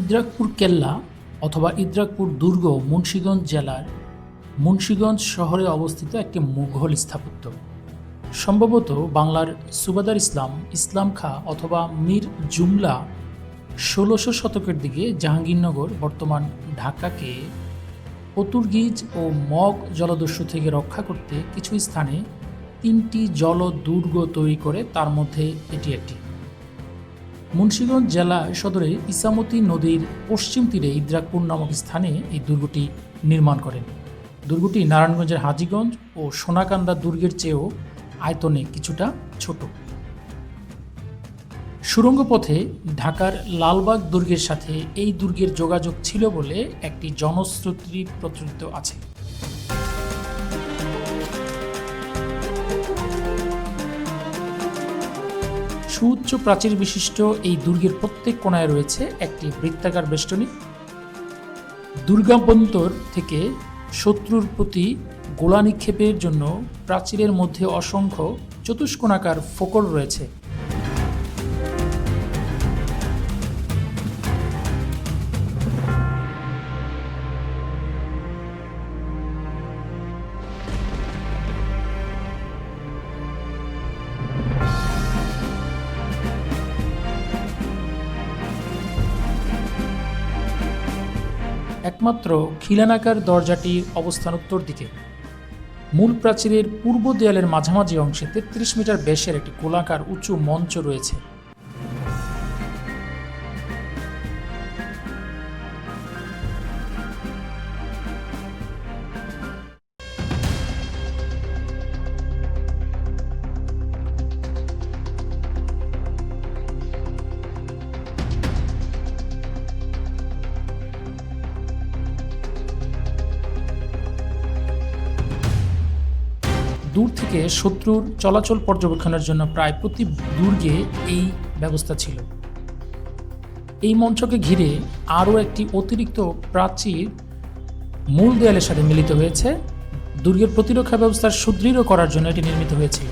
ইদ্রাকপুর কেল্লা অথবা ইদ্রাকপুর দুর্গ মুন্সীগঞ্জ জেলার মুন্সীগঞ্জ শহরে অবস্থিত একটি মুঘল স্থাপত্য। সম্ভবত বাংলার সুবাদার ইসলাম ইসলাম খা অথবা মীর জুমলা ষোলোশো শতকের দিকে জাহাঙ্গীরনগর, বর্তমান ঢাকাকে পর্তুগিজ ও মগ জলদস্যু থেকে রক্ষা করতে কিছু স্থানে তিনটি জলদুর্গ তৈরি করে, তার মধ্যে এটি একটি। মুন্সিগঞ্জ জেলা সদরে ইসামতি নদীর পশ্চিম তীরে ইদ্রাকপুর নামক স্থানে এই দুর্গটি নির্মাণ করেন। দুর্গটি নারায়ণগঞ্জের হাজীগঞ্জ ও সোনাকান্দা দুর্গের চেয়েও আয়তনে কিছুটা ছোট। সুড়ঙ্গ পথে ঢাকার লালবাগ দুর্গের সাথে এই দুর্গের যোগাযোগ ছিল বলে একটি জনশ্রুতি প্রচলিত আছে। সুউচ্চ প্রাচীর বিশিষ্ট এই দুর্গের প্রত্যেক কোণায় রয়েছে একটি বৃত্তাকার বেষ্টনী। দুর্গাবন্তর থেকে শত্রুর প্রতি গোলা নিক্ষেপের জন্য প্রাচীরের মধ্যে অসংখ্য চতুষ্কোণাকার ফোকর রয়েছে। একমাত্র খিলানাকার দরজাটি অবস্থান উত্তর দিকে। মূল প্রাচীরের পূর্ব দেয়ালের মাঝামাঝি অংশে তেত্রিশ মিটার বেশের একটি গোলাকার উঁচু মঞ্চ রয়েছে। দূর থেকে শত্রুর চলাচল পর্যবেক্ষণের জন্য প্রায় প্রতি দুর্গে এই ব্যবস্থা ছিল। এই মঞ্চকে ঘিরে আরও একটি অতিরিক্ত প্রাচীর মূল দেয়ালের সাথে মিলিত হয়েছে। দুর্গের প্রতিরক্ষা ব্যবস্থা সুদৃঢ় করার জন্য এটি নির্মিত হয়েছিল।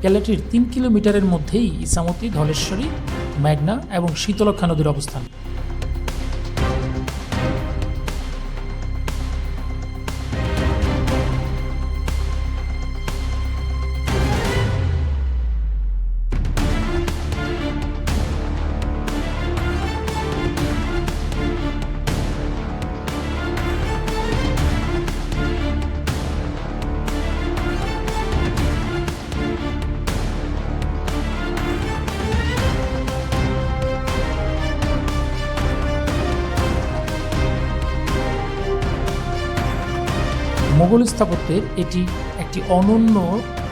ক্যালেটির তিন কিলোমিটারের মধ্যেই ইসামতি, ধলেশ্বরী, মেঘনা এবং শীতলক্ষা নদীর অবস্থান। মোগল স্থাপত্যের এটি একটি অনন্য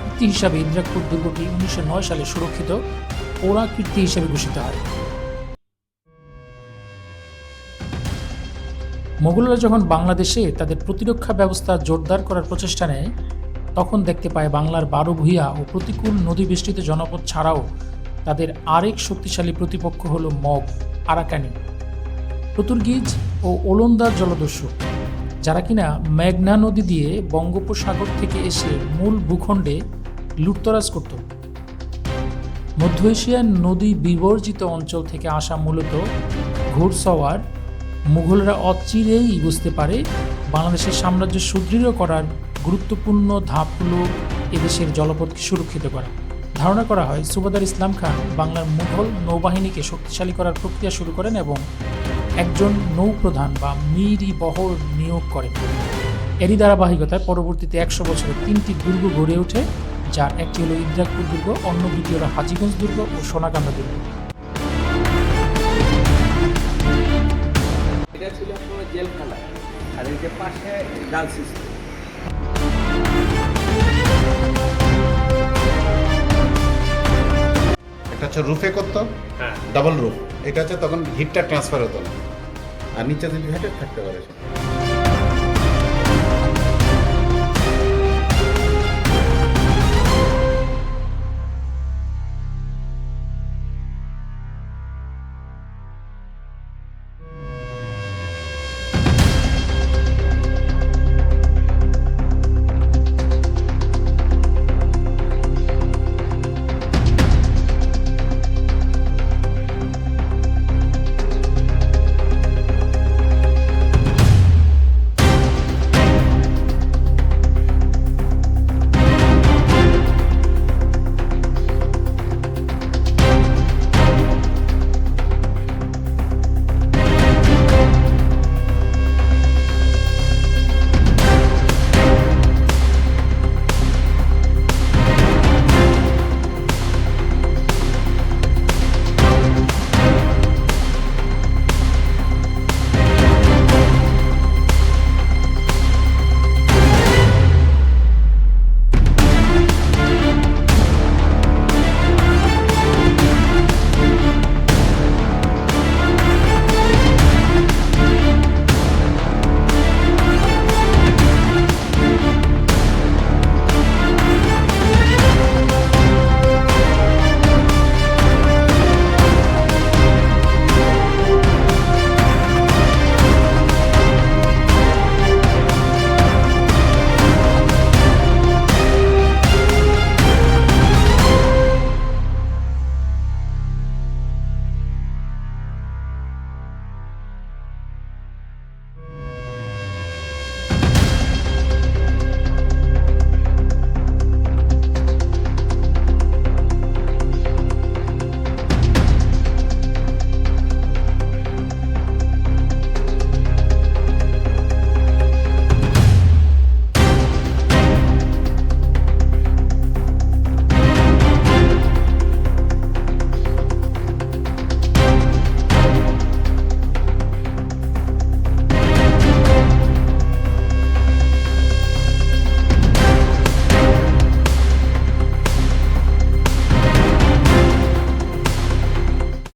কীর্তি হিসাবে ইন্দ্রাকপুর দুর্গটি উনিশশো নয় সালে সুরক্ষিত, ওরা কীর্তি হিসেবে ঘোষিত হয়। মোগলরা যখন বাংলাদেশে তাদের প্রতিরক্ষা ব্যবস্থা জোরদার করার প্রচেষ্টা নেয়, তখন দেখতে পায় বাংলার বারো ভূঁইয়া ও প্রতিকূল নদী বেষ্টিত জনপদ ছাড়াও তাদের আরেক শক্তিশালী প্রতিপক্ষ হল মগ, আরাকানি। পর্তুগিজ ও ওলন্দাজ জলদস্যু। যারা কিনা মেঘনা নদী দিয়ে বঙ্গোপসাগর থেকে এসে মূল ভূখণ্ডে লুটতরাজ করত। মধ্য এশিয়ার নদী বিবর্জিত অঞ্চল থেকে আসা মূলত ঘুরসওয়ার। মুঘলরা অচিরেই বুঝতে পারে বাংলাদেশের সাম্রাজ্য সুদৃঢ় করার গুরুত্বপূর্ণ ধাপ হল এদেশের জলপথকে সুরক্ষিত করা। ধারণা করা হয় সুবাদার ইসলাম খান বাংলার মুঘল নৌবাহিনীকে শক্তিশালী করার প্রক্রিয়া শুরু করেন এবং একজন নৌপ্রধান বা মিরি বহর নিয়োগ করেন। এরই ধারাবাহিকতায় পরবর্তীতে একশো বছরে তিনটি দুর্গ গড়ে ওঠে যার একটি হলো ইদ্রাকপুর দুর্গ অন্য দুটি হলো হাজিগঞ্জ দুর্গ ও সোনাকান্দা দুর্গ। এটা ছিল জেলখানা আর এই যে পাশে গার্লস স্কুল একটা হচ্ছে রুফে করতো হ্যাঁ। Double roof. এটা হচ্ছে তখন হিটটা ট্রান্সফার হতো না আর নিচে যদি হেঁটে থাকতে পারে।